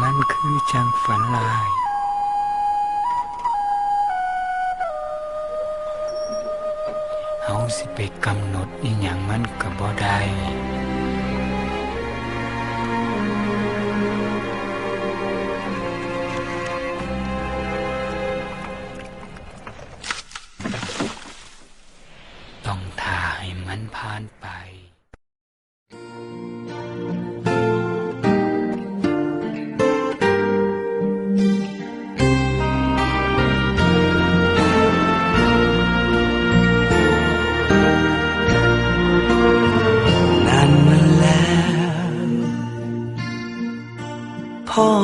มันคือจังฝันลาย เฮาสิไปกำหนดอีหยังมันก็บ่ได้ต้องทาให้มันผ่านไป